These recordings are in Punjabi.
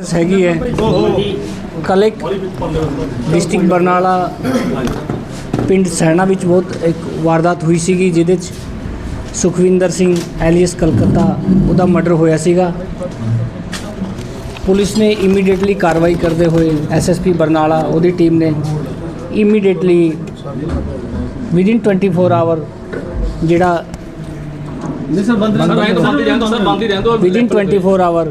ਹੈਗੀ ਹੈ। ਕਲੇਕ ਡਿਸਟ੍ਰਿਕਟ ਬਰਨਾਲਾ ਪਿੰਡ ਸੈਣਾ ਵਿੱਚ ਬਹੁਤ ਇੱਕ ਵਾਰਦਾਤ ਹੋਈ ਸੀਗੀ ਜਿਹਦੇ 'ਚ ਸੁਖਵਿੰਦਰ ਸਿੰਘ ਐਲੀਅਸ ਕਲਕੱਤਾ ਉਹਦਾ ਮਰਡਰ ਹੋਇਆ ਸੀਗਾ। ਪੁਲਿਸ ਨੇ ਇਮੀਡੀਏਟਲੀ ਕਾਰਵਾਈ ਕਰਦੇ ਹੋਏ ਐਸਐਸਪੀ ਬਰਨਾਲਾ ਉਹਦੀ ਟੀਮ ਨੇ ਇਮੀਡੀਏਟਲੀ ਵਿਦਿਨ 24 ਆਵਰ ਜਿਹੜਾ ਨਹੀਂ ਸਰ ਬੰਦ ਰਹਿਣ ਰਹਿਣ ਸਰ ਬੰਦ ਹੀ ਰਹਿਣ ਦਿਓ ਵਿਦਿਨ 24 ਆਵਰ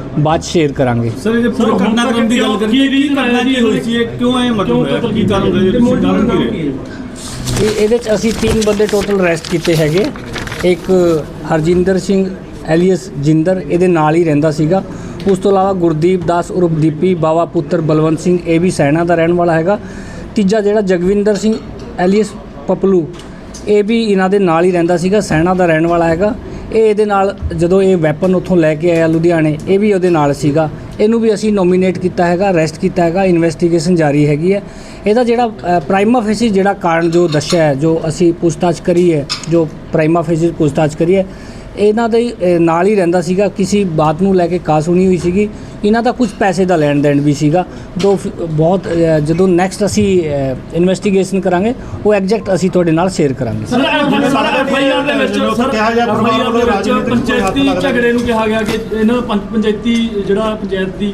ਬਾਅਦ 'ਚ ਸ਼ੇਅਰ ਕਰਾਂਗੇ। ਸਰ ਇਹ ਪੂਰੇ ਘਟਨਾਕ੍ਰਮ ਦੀ ਗੱਲ ਕਰੀਏ ਕੀ ਘਟਨਾ ਕੀ ਹੋਈ? ਸੀ ਇਹ ਕਿਉਂ ਐ ਮਤਲਬ ਹੋਇਆ? ਕੀ ਕਾਰਨ ਰਹੇ ਤੁਸੀਂ ਕਾਰਨ ਕੀ ਰਹੇ? ਇਹ ਇਹਦੇ 'ਚ ਅਸੀਂ ਤਿੰਨ ਬੰਦੇ ਟੋਟਲ ਅਰੈਸਟ ਕੀਤੇ ਹੈਗੇ। ਇੱਕ ਹਰਜਿੰਦਰ ਸਿੰਘ ਐਲੀਅਸ ਜਿੰਦਰ ਇਹਦੇ ਨਾਲ ਹੀ ਰਹਿੰਦਾ ਸੀਗਾ। ਉਸ ਤੋਂ ਇਲਾਵਾ ਗੁਰਦੀਪ ਦਾਸ ਉਰਫ ਦੀਪੀ ਬਾਵਾ ਪੁੱਤਰ ਬਲਵੰਤ ਸਿੰਘ ਇਹ ਵੀ ਸੈਣਾ ਦਾ ਰਹਿਣ ਵਾਲਾ ਹੈਗਾ। ਤੀਜਾ ਜਿਹੜਾ ਜਗਵਿੰਦਰ ਸਿੰਘ ਐਲੀਅਸ ਪਪਲੂ ਇਹ ਵੀ ਇਹਨਾਂ ਦੇ ਨਾਲ ਹੀ ਰਹਿੰਦਾ ਸੀਗਾ ਸੈਣਾ ਦਾ ਰਹਿਣ ਵਾਲਾ ਹੈਗਾ। ਇਹ ਇਹਦੇ ਨਾਲ ਜਦੋਂ ਇਹ ਵੈਪਨ ਉੱਥੋਂ ਲੈ ਕੇ ਆਇਆ ਲੁਧਿਆਣੇ, ਇਹ ਵੀ ਉਹਦੇ ਨਾਲ ਸੀਗਾ। ਇਹਨੂੰ ਵੀ ਅਸੀਂ ਨੋਮੀਨੇਟ ਕੀਤਾ ਹੈਗਾ ਅਰੈਸਟ ਕੀਤਾ ਹੈਗਾ ਇਨਵੈਸਟੀਗੇਸ਼ਨ ਜਾਰੀ ਹੈਗੀ ਹੈ। ਇਹਦਾ ਜਿਹੜਾ ਪ੍ਰਾਈਮਾ ਫੇਸੀ ਜਿਹੜਾ ਕਾਰਨ ਜੋ ਦੱਸਿਆ ਹੈ, ਜੋ ਅਸੀਂ ਪੁੱਛਤਾਛ ਕਰੀ ਹੈ, ਜੋ ਪ੍ਰਾਈਮਾ ਫੇਸੀ ਪੁੱਛਤਾਛ ਕਰੀ ਹੈ ਇਹਨਾਂ ਦੇ ਅ, ਨਾਲ ਹੀ ਰਹਿੰਦਾ ਸੀਗਾ ਕਿਸੇ ਬਾਤ ਨੂੰ ਲੈ ਕੇ ਕਾਸ ਸੁਣੀ ਹੋਈ ਸੀਗੀ ਇਹਨਾਂ ਦਾ ਕੁਝ ਪੈਸੇ ਦਾ ਲੈਣ ਦੇਣ ਵੀ ਸੀਗਾ ਦੋ ਫ- ਬਹੁਤ ਅ, ਜਦੋਂ ਨੈਕਸਟ ਅਸੀਂ ਇਨਵੈਸਟੀਗੇਸ਼ਨ ਕਰਾਂਗੇ ਉਹ ਐਗਜ਼ੈਕਟ ਅਸੀਂ ਤੁਹਾਡੇ ਨਾਲ ਸ਼ੇਅਰ ਕਰਾਂਗੇ ਸਰ ਐਫਆਈਆਰ ਦੇ ਵਿੱਚ ਸਰ ਕਿਹਾ ਜਾ FIR ਦੇ ਵਿੱਚ ਪੰਚਾਇਤੀ। ਝਗੜੇ ਨੂੰ ਕਿਹਾ ਗਿਆ ਕਿ ਇਹਨਾਂ ਦਾ ਪੰਚ- ਪੰਚਾਇਤੀ ਜਿਹੜਾ ਪੰਚਾਇਤ ਦੀ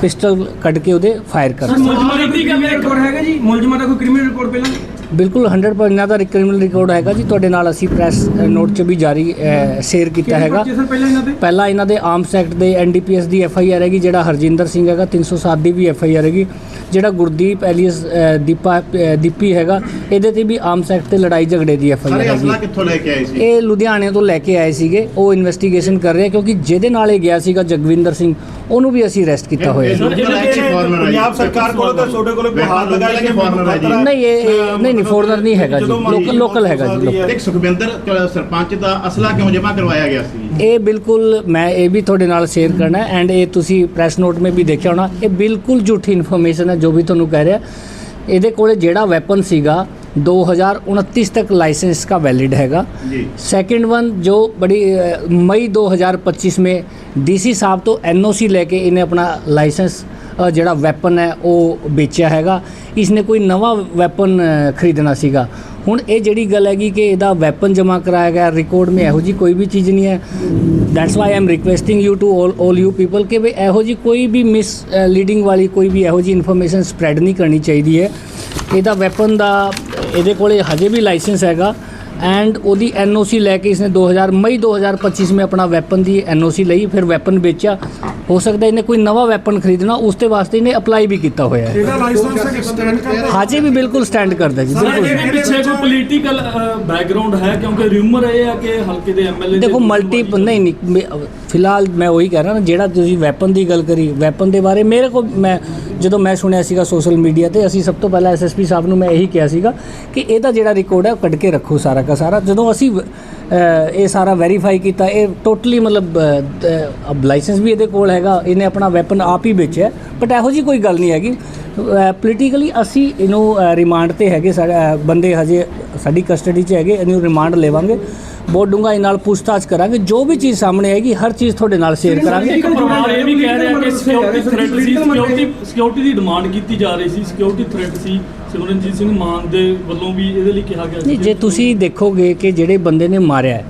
ਪਿਸਟਲ ਕੱਢ ਕੇ ਉਹਦੇ ਫਾਇਰ ਕਰ ਦਿੱਤਾ। ਮੁਲਜ਼ਮਾਂ ਦੀ ਕਿਵੇਂ ਰਿਕਾਰਡ ਹੈਗਾ ਜੀ? ਮੁਲਜ਼ਮਾਂ ਦਾ ਕੋਈ ਕ੍ਰਿਮੀਨਲ ਰਿਕਾਰਡ ਪਹਿਲਾਂ? ਬਿਲਕੁਲ 100% ਇਹਨਾਂ ਦਾ ਕ੍ਰਿਮੀਨਲ ਰਿਕਾਰਡ ਹੈਗਾ ਜੀ। ਤੁਹਾਡੇ ਨਾਲ ਅਸੀਂ ਪ੍ਰੈਸ ਨੋਟ 'ਚ ਵੀ ਜਾਰੀ ਸ਼ੇਅਰ ਕੀਤਾ ਹੈਗਾ। ਸਰ ਪਹਿਲਾਂ ਇਹਨਾਂ ਤੇ ਪਹਿਲਾਂ ਇਹਨਾਂ ਦੇ ਆਰਮਸ ਐਕਟ ਦੇ ਐਨਡੀਪੀਐਸ ਦੀ ਐਫ ਆਈ ਆਰ ਹੈਗੀ ਜਿਹੜਾ ਹਰਜਿੰਦਰ ਸਿੰਘ ਹੈਗਾ 307 ਦੀ ਵੀ ਐਫ ਆਈ ਆਰ ਹੈਗੀ। ਜਿਹੜਾ ਗੁਰਦੀਪ ਐਲੀਅਸ ਦੀਪਾ ਦੀਪੀ ਹੈਗਾ ਇਹਦੇ ਤੇ ਵੀ ਆਰਮਸ ਐਕਟ ਤੇ ਲੜਾਈ ਝਗੜੇ ਦੀ ਐਫ ਆਈ ਆਰ ਹੈਗੀ। ਅਸਲਾ ਕਿੱਥੋਂ ਲੈ ਕੇ ਆਏ ਸੀ? ਇਹ ਲੁਧਿਆਣੇ ਤੋਂ ਲੈ ਕੇ ਆਏ ਸੀਗੇ ਉਹ ਇਨਵੈਸਟੀਗੇਸ਼ਨ ਕਰ ਰਹੇ ਕਿਉਂਕਿ ਜਿਹਦੇ ਨਾਲ ਇਹ ਗਿਆ ਸੀਗਾ ਜਗਵਿੰਦਰ ਸਿੰਘ ਉਹਨੂੰ ਵੀ ਅਸੀਂ ਅਰੈਸਟ ਕੀਤਾ ਹੋਇਆ। ਹੈ। ਪੰਜਾਬ ਸਰਕਾਰ ਕੋਲ ਤਾਂ ਤੁਹਾਡੇ ਕੋਲ ਕੋਈ ਹਾਲ ਲਗਾ ਲੈ ਕੇ ਫੋਰਨਰ ਹੈ ਜੀ। ਨਹੀਂ ਇਹ ਨਹੀਂ ਨਹੀਂ ਫੋਰਨਰ ਨਹੀਂ ਹੈਗਾ ਜੀ। ਲੋਕਲ ਲੋਕਲ ਹੈਗਾ ਜੀ। ਇੱਕ ਸੁਖਵਿੰਦਰ ਸਰਪੰਚ ਦਾ ਅਸਲਾ ਕਿਉਂ ਜਮ੍ਹਾਂ ਕਰਵਾਇਆ ਗਿਆ ਸੀ? ਇਹ ਬਿਲਕੁਲ ਮੈਂ ਇਹ ਵੀ ਤੁਹਾਡੇ ਨਾਲ ਸ਼ੇਅਰ ਕਰਨਾ ਐਂਡ ਇਹ ਤੁਸੀਂ ਪ੍ਰੈਸ ਨੋਟ ਮੇ ਵੀ ਦੇਖਿਆ ਹੋਣਾ ਇਹ ਬਿਲਕੁਲ ਝੂਠੀ ਇਨਫੋਰਮੇਸ਼ਨ ਹੈ ਜੋ ਵੀ ਤੁਹਾਨੂੰ ਕਹਿ ਰਿਹਾ। ਇਹਦੇ ਕੋਲੇ ਜਿਹੜਾ ਵੈਪਨ ਸੀਗਾ 2029 ਤੱਕ ਲਾਇਸੈਂਸ ਲਾਇਸੈਂस का वैलिड हैगा सेकंड वन जो बड़ी मई 2025 में डीसी साहब तो ਲੈ ਕੇ ਇਹਨੇ ਆਪਣਾ ਲਾਇਸੈਂਸ ਜਿਹੜਾ ਵੈਪਨ ਹੈ ਉਹ ਵੇਚਿਆ ਹੈਗਾ। ਇਸਨੇ ਕੋਈ ਨਵਾਂ ਵੈਪਨ ਖਰੀਦਣਾ ਸੀਗਾ। ਹੁਣ ਇਹ ਜਿਹੜੀ ਗੱਲ ਹੈਗੀ ਕਿ ਇਹਦਾ ਵੈਪਨ ਜਮ੍ਹਾਂ ਕਰਾਇਆ ਗਿਆ ਰਿਕਾਰਡ ਮੇ ਇਹੋ ਜੀ ਕੋਈ ਵੀ ਚੀਜ਼ ਨਹੀਂ ਹੈ। That's why I am requesting you to 올올 you people ਕਿ ਵੀ ਇਹੋ ਜੀ ਕੋਈ ਵੀ ਮਿਸ ਲੀਡਿੰਗ ਵਾਲੀ ਕੋਈ ਵੀ ਇਹੋ ਜੀ ਇਨਫੋਰਮੇਸ਼ਨ ਸਪਰੈਡ ਨਹੀਂ ਕਰਨੀ ਚਾਹੀਦੀ ਹੈ। ਇਹਦਾ ਵੈਪਨ ਦਾ, ਇਹਦੇ ਕੋਲੇ ਹਜੇ ਵੀ ਲਾਇਸੈਂਸ ਹੈਗਾ। ਐਂਡ ਉਹਦੀ ਐਨਓਸੀ ਲੈ ਕੇ ਇਸਨੇ 2000 ਮਈ 2025 ਵਿੱਚ ਆਪਣਾ ਵੈਪਨ ਦੀ ਐਨਓਸੀ ਲਈ ਫਿਰ ਵੈਪਨ ਵੇਚਿਆ। ਹੋ ਸਕਦਾ ਇਹਨੇ ਕੋਈ ਨਵਾਂ ਵੈਪਨ ਖਰੀਦਣਾ ਉਸ ਤੇ ਵਾਸਤੇ ਇਹਨੇ ਅਪਲਾਈ ਵੀ ਕੀਤਾ ਹੋਇਆ ਹੈ। ਹਾਜੀ ਵੀ ਬਿਲਕੁਲ ਸਟੈਂਡ ਕਰਦਾ ਜੀ ਬਿਲਕੁਲ। ਪਿੱਛੇ ਕੋਈ ਪੋਲੀਟੀਕਲ ਬੈਕਗ੍ਰਾਉਂਡ ਹੈ? ਕਿਉਂਕਿ ਰਿਊਮਰ ਇਹ ਆ ਕਿ ਹਲਕੇ ਦੇ ਐਮਐਲਏ ਦੇਖੋ ਮਲਟੀ ਨਹੀਂ ਨਹੀਂ ਫਿਲਹਾਲ ਮੈਂ ਉਹੀ ਕਹਿ ਰਿਹਾ ਜਿਹੜਾ ਤੁਸੀਂ ਵੈਪਨ ਦੀ ਗੱਲ ਕਰੀ ਵੈਪਨ ਦੇ ਬਾਰੇ ਮੇਰੇ ਕੋਲ ਮੈਂ ਜਦੋਂ ਮੈਂ ਸੁਣਿਆ ਸੀਗਾ ਸੋਸ਼ਲ ਮੀਡੀਆ ਤੇ ਅਸੀਂ ਸਭ ਤੋਂ ਪਹਿਲਾਂ ਐਸਐਸਪੀ ਸਾਹਿਬ ਨੂੰ ਮੈਂ ਇਹੀ ਕਿਹਾ ਸੀਗਾ ਕਿ ਇਹਦਾ ਜਿਹੜਾ ਰਿਕਾਰਡ ਹੈ ਉਹ ਕੱਢ ਕੇ ਰੱਖੋ ਸਾਰਾ ਦਾ ਸਾਰਾ। ਜਦੋਂ ਅਸੀਂ ਇਹ ਸਾਰਾ ਵੈਰੀਫਾਈ ਕੀਤਾ ਇਹ ਟੋਟਲੀ ਮਤਲਬ ਲਾਇਸੈਂਸ ਵੀ ਇਹਦੇ ਕੋਲ ਹੈਗਾ ਇਹਨੇ ਆਪਣਾ ਵੈਪਨ ਆਪ ਹੀ ਵੇਚਿਆ ਬਟ ਇਹੋ ਜੀ ਕੋਈ ਗੱਲ ਨਹੀਂ ਹੈਗੀ। ਪੋਲੀਟੀਕਲੀ ਅਸੀਂ ਇਹਨੂੰ ਰਿਮਾਂਡ ਤੇ ਹੈਗੇ ਬੰਦੇ ਹਜੇ ਸਾਡੀ ਕਸਟਡੀ 'ਚ ਹੈਗੇ ਇਹਨੂੰ ਰਿਮਾਂਡ ਲੈਵਾਂਗੇ। ਬਹੁਤ ਡੂੰਘਾਈ ਨਾਲ ਪੁੱਛਤਾਛ ਕਰਾਂਗੇ ਜੋ ਵੀ ਚੀਜ਼ ਸਾਹਮਣੇ ਆਏਗੀ ਹਰ ਚੀਜ਼ ਤੁਹਾਡੇ ਨਾਲ ਸ਼ੇਅਰ ਕਰਾਂਗੇ। ਇੱਕ ਪਰਿਵਾਰ ਇਹ ਵੀ ਕਹਿ ਰਿਹਾ ਕਿ ਸਿਕਿਉਰਿਟੀ ਥ੍ਰੈਟ ਸੀ ਸਿਕਿਉਰਿਟੀ ਸਿਕਿਉਰਿਟੀ ਦੀ ਡਿਮਾਂਡ ਕੀਤੀ ਜਾ ਰਹੀ ਸੀ ਸਿਕਿਉਰਿਟੀ ਥ੍ਰੈਟ ਸੀ। ਸਿਮਰਨਜੀਤ ਸਿੰਘ ਮਾਨ ਦੇ ਵੱਲੋਂ ਵੀ ਇਹਦੇ ਲਈ ਕਿਹਾ ਗਿਆ ਨਹੀਂ ਜੇ ਤੁਸੀਂ ਦੇਖੋਗੇ ਕਿ ਜਿਹੜੇ ਬੰਦੇ ਨੇ ਮਾਰਿਆ ਹੈ,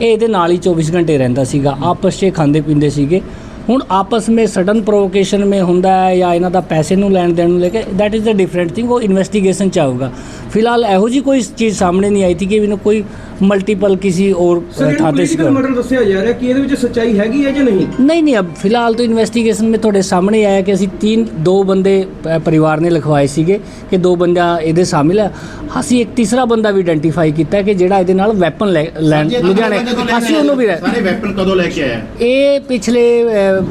ਇਹ ਇਹਦੇ ਨਾਲ ਹੀ 24 ਘੰਟੇ ਰਹਿੰਦਾ ਸੀਗਾ ਆਪਸ 'ਚ ਖਾਂਦੇ ਪੀਂਦੇ ਸੀਗੇ। ਹੁਣ ਆਪਸ ਵਿੱਚ ਸਡਨ ਪ੍ਰੋਵੋਕੇਸ਼ਨ ਮੇ ਹੁੰਦਾ ਹੈ ਜਾਂ ਇਹਨਾਂ ਦਾ ਪੈਸੇ ਨੂੰ ਲੈਣ ਦੇਣ ਨੂੰ ਲੈ ਕੇ that is a different thing ਉਹ ਇਨਵੈਸਟੀਗੇਸ਼ਨ ਚ ਆਊਗਾ। ਫਿਲਹਾਲ ਇਹੋ ਜੀ ਕੋਈ ਚੀਜ਼ ਸਾਹਮਣੇ ਨਹੀਂ ਆਈ ਥੀ ਕਿ ਇਹਨੂੰ ਕੋਈ ਮਲਟੀਪਲ ਕਿਸੇ ਹੋਰ ਥਾਂ ਤੇ ਸੀ ਮਰਡਰ ਦੱਸਿਆ ਜਾ ਰਿਹਾ ਕਿ ਇਹਦੇ ਵਿੱਚ ਸੱਚਾਈ ਹੈਗੀ ਹੈ ਜਾਂ ਨਹੀਂ? ਨਹੀਂ ਨਹੀਂ ਅਬ ਫਿਲਹਾਲ ਤਾਂ ਇਨਵੈਸਟੀਗੇਸ਼ਨ ਮੇ ਤੁਹਾਡੇ ਸਾਹਮਣੇ ਆਇਆ ਕਿ ਅਸੀਂ ਤਿੰਨ ਦੋ ਬੰਦੇ ਪਰਿਵਾਰ ਨੇ ਲਿਖਵਾਏ ਸੀਗੇ ਕਿ ਦੋ ਬੰਦਾ ਇਹਦੇ ਸ਼ਾਮਿਲ ਹੈ। ਅਸੀਂ ਇੱਕ ਤੀਸਰਾ ਬੰਦਾ ਵੀ ਆਇਡੈਂਟੀਫਾਈ ਕੀਤਾ ਕਿ ਜਿਹੜਾ ਇਹਦੇ ਨਾਲ ਵੈਪਨ ਲੈਣ ਲੁਧਿਆਣੇ ਅਸੀਂ ਉਹਨੂੰ ਵੀ ਸਾਰੇ ਵੈਪਨ ਕਦੋਂ ਲੈ ਕੇ ਆਇਆ ਇਹ ਪਿਛਲੇ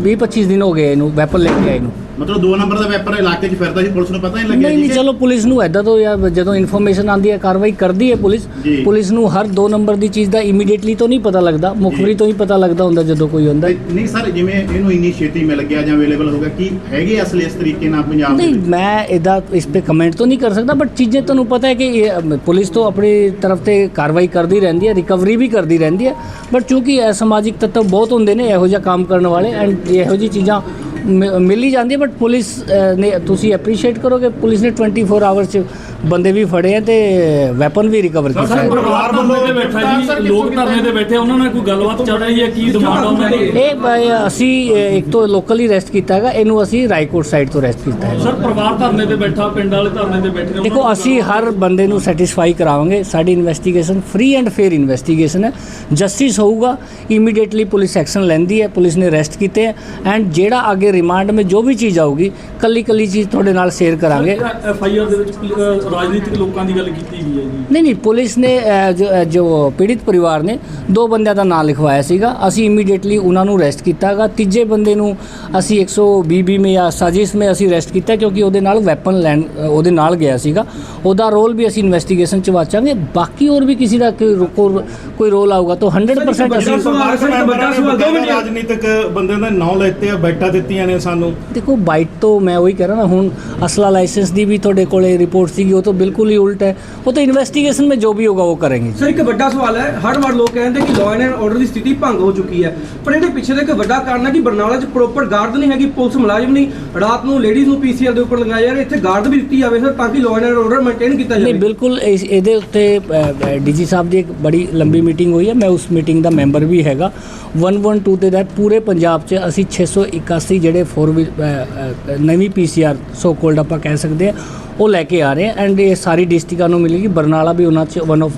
20 25 ਦਿਨ ਹੋ ਗਏ ਇਹਨੂੰ ਵੈਪਨ ਲੈ ਕੇ ਆਏ ਨੂੰ। ਮਤਲਬ ਦੋ ਨੰਬਰ ਦਾ ਵੈਪਨ ਇਲਾਕੇ 'ਚ ਫਿਰਦਾ ਸੀ ਪੁਲਿਸ ਨੂੰ ਪਤਾ ਨਹੀਂ ਲੱਗਿਆ ਨਹੀਂ ਨਹੀਂ ਚਲੋ ਪੁਲਿਸ ਨੂੰ ਐਦਾਂ ਤੋਂ ਯਾਰ ਜਦੋਂ ਇਨਫੋਰਮੇਸ਼ਨ ਆਉਂਦੀ ਹੈ ਕਾਰਵਾਈ ਕਰਦੀ ਹੈ ਪੁਲਿਸ ਜੀ। ਪੁਲਿਸ ਨੂੰ ਹਰ ਦੋ ਨੰਬਰ ਦੀ ਚੀਜ਼ ਦਾ ਇਮੀਡੀਏਟਲੀ ਤਾਂ ਨਹੀਂ ਪਤਾ ਲੱਗਦਾ ਮੁਖਬਰੀ ਤੋਂ ਹੀ ਪਤਾ ਲੱਗਦਾ ਹੁੰਦਾ ਜਦੋਂ ਕੋਈ ਹੁੰਦਾ ਨਹੀਂ ਸਰ ਜਿਵੇਂ ਇਹਨੂੰ ਇੰਨੀ ਛੇਤੀ ਮਿਲ ਗਿਆ ਜਾਂ ਅਵੇਲੇਬਲ ਹੋ ਗਿਆ ਕੀ ਹੈਗੇ ਅਸਲ ਇਸ ਤਰੀਕੇ ਨਾਲ ਪੰਜਾਬ ਦੇ ਨਹੀਂ ਵਿੱਚ? ਮੈਂ ਇਹਦਾ ਇਸ ਤੇ ਕਮੈਂਟ ਤਾਂ ਨਹੀਂ ਕਰ ਸਕਦਾ ਬਟ ਚੀਜ਼ें ਤੁਹਾਨੂੰ ਪਤਾ ਹੈ ਕਿ ਇਹ, ਅਮ, ਪੁਲਿਸ ਤੋਂ ਆਪਣੀ ਤਰਫ ਤੇ ਕਾਰਵਾਈ ਕਰਦੀ ਰਹਿੰਦੀ ਹੈ ਰਿਕਵਰੀ ਵੀ ਕਰਦੀ ਰਹਿੰਦੀ ਹੈ ਬਟ ਚੂੰਕਿ ਇਹ ਸਮਾਜਿਕ ਤੱਤਵ ਬਹੁਤ ਹੁੰਦੇ ਨੇ ਇਹੋ ਜਿਹਾ ਕੰਮ ਕਰਨ ਵਾਲੇ ਐਂਡ ਇਹੋ ਜਿਹੀ ਚੀਜ਼ਾਂ ਮਿਲ ਹੀ ਜਾਂਦੀ ਬਟ ਪੁਲਿਸ ਨੇ ਤੁਸੀਂ ਐਪਰੀਸ਼ੀਏਟ ਕਰੋਗੇ ਪੁਲਿਸ ਨੇ 24 ਆਵਰਸ ਚ ਬੰਦੇ ਵੀ ਫੜੇ ਆ ਤੇ ਵੈਪਨ ਵੀ ਰਿਕਵਰ ਕੀਤਾ ਸਰ ਹੈ ਪਰਿਵਾਰ ਵੱਲੋਂ ਤੇ ਬੈਠਾ ਜੀ ਲੋਕ ਧਰਨੇ ਤੇ ਬੈਠੇ ਉਹਨਾਂ ਨਾਲ ਕੋਈ ਗੱਲਬਾਤ ਚੱਲ ਰਹੀ ਹੈ ਕੀ ਡਿਮਾਂਡ ਆ ਉਹਨਾਂ ਦੀ? ਇਹ ਅਸੀਂ ਇੱਕ ਤੋਂ ਲੋਕਲ ਹੀ ਰੈਸਟ ਕੀਤਾ ਹੈਗਾ ਇਹਨੂੰ ਅਸੀਂ ਰਾਏਕੋਟ ਸਾਈਡ ਤੋਂ ਰੈਸਟ ਕੀਤਾ ਹੈ ਸਰ ਪਰਿਵਾਰ ਧਰਨੇ ਤੇ ਬੈਠਾ ਪਿੰਡ ਵਾਲੇ ਧਰਨੇ ਤੇ ਬੈਠੇ ਦੇਖੋ ਅਸੀਂ ਹਰ ਬੰਦੇ ਨੂੰ ਸੈਟੀਸਫਾਈ ਕਰਾਵਾਂਗੇ ਸਾਡੀ investigation free and fair investigation ਹੈ। ਜਸਟਿਸ ਹੋਊਗਾ ਇਮੀਡੀਏਟਲੀ ਪੁਲਿਸ ਐਕਸ਼ਨ ਲੈਂਦੀ ਹੈ ਪੁਲਿਸ ਨੇ ਅਰੈਸਟ ਕੀਤੇ ਹੈ ਐਂਡ ਜਿਹੜਾ ਅੱਗੇ ਰਿਮਾਂਡ ਵਿੱਚ ਜੋ ਵੀ ਚੀਜ਼ ਆਊਗੀ ਕੱਲੀ ਕੱਲੀ ਚੀਜ਼ ਤੁਹਾਡੇ ਨਾਲ ਸ਼ੇਅਰ ਕਰਾਂਗੇ। ਐਫ ਆਈ ਆਰ ਦੇ ਵਿੱਚ ਰਾਜਨੀਤਿਕ ਲੋਕਾਂ ਦੀ ਗੱਲ ਕੀਤੀ ਗਈ ਹੈ ਜੀ। ਨਹੀਂ ਨਹੀਂ ਪੁਲਿਸ ਨੇ ਜੋ ਪੀੜਿਤ ਪਰਿਵਾਰ ਨੇ ਦੋ ਬੰਦਿਆਂ ਦਾ ਨਾਮ ਲਿਖਵਾਇਆ ਸੀਗਾ। ਅਸੀਂ ਇਮੀਡੀਏਟਲੀ ਉਹਨਾਂ ਨੂੰ ਅਰੈਸਟ ਕੀਤਾਗਾ। ਤੀਜੇ ਬੰਦੇ ਨੂੰ ਅਸੀਂ 120 ਬੀ ਮੇ ਜਾਂ ਸਾਜ਼ਿਸ਼ ਮੇ ਅਸੀਂ ਅਰੈਸਟ ਕੀਤਾ ਕਿਉਂਕਿ ਉਹਦੇ ਨਾਲ ਵੈਪਨ ਲੈਣ ਉਹਦੇ ਨਾਲ ਗਿਆ ਸੀਗਾ। ਉਹਦਾ ਰੋਲ ਵੀ ਅਸੀਂ ਇਨਵੈਸਟੀਗੇਸ਼ਨ ਚ ਵਾਚਾਂਗੇ। ਬਾਕੀ ਹੋਰ ਵੀ ਕਿਸੇ ਦਾ ਕੋਈ ਕੋਈ- ਰੋਲ ਆਊਗਾ ਤਾਂ 100% ਅਸੀਂ ਰਾਜਨੀਤਿਕ ਬੰਦੇ ਦੇ ਨਾਂ ਲੈਤੇ ਆ ਬੈਠਾ ਦਿੱਤੀਆਂ ਨੇ ਸਾਨੂੰ। ਦੇਖੋ ਬਾਈਟ ਤੋਂ ਮੈਂ ਉਹੀ ਕਹਿ ਰਿਹਾ ਨਾ ਹੁਣ ਅਸਲਾ ਲਾਇਸੈਂਸ ਦੀ ਵੀ ਤੁਹਾਡੇ ਕੋਲੇ ਰਿਪੋਰਟ ਸੀਗੀ ਉਹ ਤਾਂ ਬਿਲਕੁਲ ਹੀ ਉਲਟ ਹੈ। ਉਹ ਤਾਂ ਇਨਵੈਸਟੀਗੇਸ਼ਨ ਵਿੱਚ ਜੋ ਵੀ ਹੋਗਾ ਉਹ ਕਰਾਂਗੇ ਸਰ ਇੱਕ ਵੱਡਾ ਸਵਾਲ ਹੈ ਹਰ ਵਾਰ ਲੋਕ ਕਹਿੰਦੇ ਕਿ ਲਾਅ ਐਂਡ ਆਰਡਰ ਦੀ ਸਥਿਤੀ ਭੰਗ ਹੋ ਚੁੱਕੀ ਹੈ। ਪਰ ਇਹਦੇ ਪਿੱਛੇ ਦਾ ਇੱਕ ਵੱਡਾ ਕਾਰਨ ਹੈ ਕਿ ਬਰਨਾਲਾ 'ਚ ਪ੍ਰੋਪਰ ਗਾਰਡ ਨਹੀਂ ਹੈਗੀ ਪੁਲਿਸ ਮੁਲਾਜ਼ਮ ਨਹੀਂ। ਰਾਤ ਨੂੰ ਲੇਡੀਜ਼ ਨੂੰ ਪੀਸੀਆਰ ਦੇ ਉੱਪਰ ਲਗਾਇਆ ਜਾ ਰਿਹਾ ਇੱਥੇ ਗਾਰਡ ਵੀ ਦਿੱਤੀ ਜਾਵੇ ਸਰ ਤਾਂ ਕਿ ਲਾਅ ਐਂਡ ਆਰਡਰ ਮੇਨਟੇਨ ਕੀਤਾ ਨਹੀਂ ਜਾਵੇ। ਬਿਲਕੁਲ ਇਸ- ਇਹਦੇ ਉੱਤੇ ਡੀਜੀ ਸਾਹਿਬ ਦੀ ਇੱਕ ਬੜੀ ਲੰਬੀ ਮੀਟਿੰਗ ਹੋਈ ਹੈ, ਮੈਂ ਉਸ ਮੀਟਿੰਗ ਦਾ ਮੈਂਬਰ ਵੀ ਹੈਗਾ। 112 ਦੇ ਤਹਿਤ ਪੂਰੇ ਪੰਜਾਬ 'ਚ ਅਸੀਂ 681 ਜਿਹੜੇ 4 ਨਵੀਂ ਪੀਸੀਆਰ ਸੋ ਕੋਲਡ ਆਪਾਂ ਕਹਿ ਸਕਦੇ ਆ ਉਹ ਲੈ ਕੇ ਆ ਰਹੇ ਆ ਐਂਡ ਇਹ ਸਾਰੀ ਡਿਸਟ੍ਰਿਕਾਂ ਨੂੰ ਮਿਲੇਗੀ, ਬਰਨਾਲਾ ਵੀ ਉਹਨਾਂ 'ਚ ਵਨ ਆਫ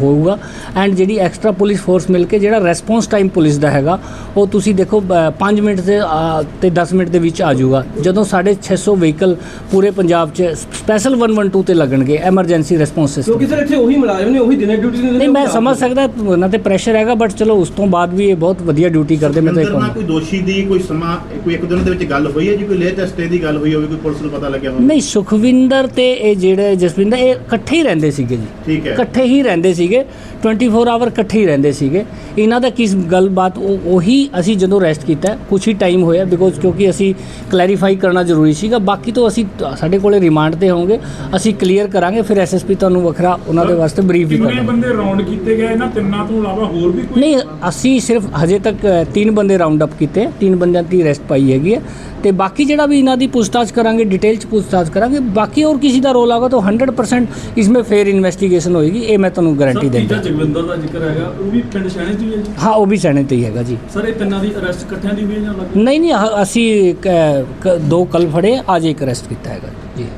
ਹੋਊਗਾ। ਐਂਡ ਜਿਹੜੀ ਐਕਸਟਰਾ ਪੁਲਿਸ ਫੋਰਸ ਮਿਲ ਕੇ ਜਿਹੜਾ ਰੈਸਪੌਂਸ ਟਾਈਮ ਪੁਲਿਸ ਦਾ ਹੈਗਾ ਉਹ ਤੁਸੀਂ ਦੇਖੋ 5 ਮਿੰਟ ਦੇ ਤੇ 10 ਮਿੰਟ ਦੇ ਵਿੱਚ ਆ ਜਾਊਗਾ। ਜਦੋਂ ਸਾਡੇ 600 ਵਹੀਕਲ ਪੂਰੇ ਪੰਜਾਬ 'ਚ ਸਪੈਸ਼ਲ 112 ਤੇ ਲੱਗਣਗੇ ਐਮਰਜੈਂਸੀ ਰੈਸਪੌਂਸ ਸਿਸਟਮ ਕਿਉਂਕਿ ਸਰ ਇੱਥੇ ਉਹੀ ਮੁਲਾਜ਼ਮ ਨੇ ਉਹੀ ਦਿਨੇ ਡਿਊਟੀ ਨਹੀਂ ਮੈਂ ਸਮਝ ਸਕਦਾ ਉਹਨਾਂ ਤੇ ਪ੍ਰੈਸ਼ਰ ਹੈਗਾ ਬਟ ਚਲੋ ਉਸ ਤੋਂ ਬਾਅਦ ਵੀ ਇਹ ਬਹੁਤ ਵਧੀਆ ਡਿਊਟੀ ਕਰਦੇ ਮੈਂ ਤਾਂ ਇਹ ਕਹੂੰਗਾ। ਕੋਈ ਦੋਸ਼ੀ ਦੀ ਕੋਈ ਸਮਾਂ ਕੋਈ ਇੱਕ ਦਿਨ ਦੇ ਵਿੱਚ ਗੱਲ ਹੋਈ ਹੈ ਜੀ ਕੋਈ ਲੇਟੈਸਟ ਦੀ ਗੱਲ ਹੋਈ ਹੋਵੇ ਕੋਈ ਪੁਲਿਸ ਨੂੰ ਪਤਾ ਲੱਗਿਆ ਹੋਵੇ? ਨਹੀਂ ਸੁਖਵਿੰਦਰ ਤੇ ਇਹ ਜਿਹੜੇ ਜਸਵਿੰਦਰ ਇਹ ਇਕੱਠੇ ਹੀ ਰਹਿੰਦੇ ਸੀਗੇ ਜੀ। ਠੀਕ ਹੈ। ਇਕੱਠੇ ਹੀ ਰਹਿੰਦੇ ਸੀਗੇ 24 ਆਵਰ ਇਕੱਠੇ ਹੀ ਰਹਿੰਦੇ ਸੀਗੇ। ਇਹਨਾਂ ਦਾ ਕਿਸ ਗੱਲਬਾਤ ਉਹ ਉਹੀ ਅਸੀਂ ਜਦੋਂ ਅਰੈਸਟ ਕੀਤਾ ਕੁਛ ਹੀ ਟਾਈਮ ਹੋਇਆ ਬਿਕੋਜ਼ ਕਿਉਂਕਿ ਅਸੀਂ ਕਲੈਰੀਫਾਈ ਕਰਨਾ ਜ਼ਰੂਰੀ ਸੀਗਾ। ਬਾਕੀ ਤੋਂ ਅਸੀਂ ਸਾਡੇ ਕੋਲੇ ਰਿਮਾਂਡ ਤੇ ਹੋਵਾਂਗੇ ਅਸੀਂ ਕਲੀਅਰ ਕਰਾਂਗੇ ਫਿਰ ਐਸਐਸਪੀ ਤੁਹਾਨੂੰ ਵੱਖਰਾ ਉਹਨਾਂ ਦੇ ਵਾਸਤੇ ਬਰੀਫ ਵੀ ਕਿੰਨੇ ਕਰਾਂਗੇ। ਬੰਦੇ ਰਾਉਂਡ ਕੀਤੇ ਗਏ ਇਹਨਾਂ ਤਿੰਨਾਂ ਤੋਂ ਇਲਾਵਾ ਹੋਰ ਵੀ ਕੋਈ? ਨਹੀਂ ਅਸੀਂ ਸਿਰਫ ਹਜੇ ਤੱਕ ਤਿੰਨ ਬੰਦੇ ਰਾਉਂਡ ਅਪ ਕੀਤੇ ਤਿੰਨ ਬੰਦਿਆਂ ਦੀ ਅਰੈਸਟ ਪਾਈ ਹੈਗੀ ਹੈ। ਤੇ ਬਾਕੀ ਜਿਹੜਾ ਵੀ ਇਹਨਾਂ ਦੀ ਪੁੱਛਤਾਛ ਕਰਾਂਗੇ ਡਿਟੇਲ ਚ ਪੁੱਛਤਾਛ ਕਰਾਂਗੇ ਬਾਕੀ ਹੋਰ ਕਿਸੇ ਦਾ ਰੋਲ ਆਗਾ ਤਾਂ 100% ਇਸਮੇ ਫੇਰ ਇਨਵੈਸਟੀਗੇਸ਼ਨ ਹੋਏਗੀ ਇਹ ਮੈਂ ਤੁਹਾਨੂੰ ਗਾਰੰਟੀ ਦਿੰਦਾ। ਜਗਵਿੰਦਰ ਦਾ ਜ਼ਿਕਰ ਹੈਗਾ ਉਹ ਵੀ ਪਿੰਡ ਸ਼ਹਿਣੇ 'ਚ ਹੀ ਹੈ ਜੀ? ਹਾਂ ਉਹ ਵੀ ਸੈਣੇ ਤੇ ਹੀ ਹੈਗਾ ਜੀ। ਸਰ ਇਹ ਤਿੰਨਾਂ ਦੀ ਅਰੈਸਟ ਇਕੱਠਿਆਂ ਦੀ ਹੋਈ ਹੈ ਜਾਂ ਅਲੱਗ? ਨਹੀਂ ਨਹੀਂ ਆਹ ਅਸੀਂ ਕ- ਕ- ਦੋ ਕੱਲ ਫੜੇ ਅੱਜ ਇੱਕ ਅਰੈਸਟ ਕੀਤਾ ਹੈਗਾ।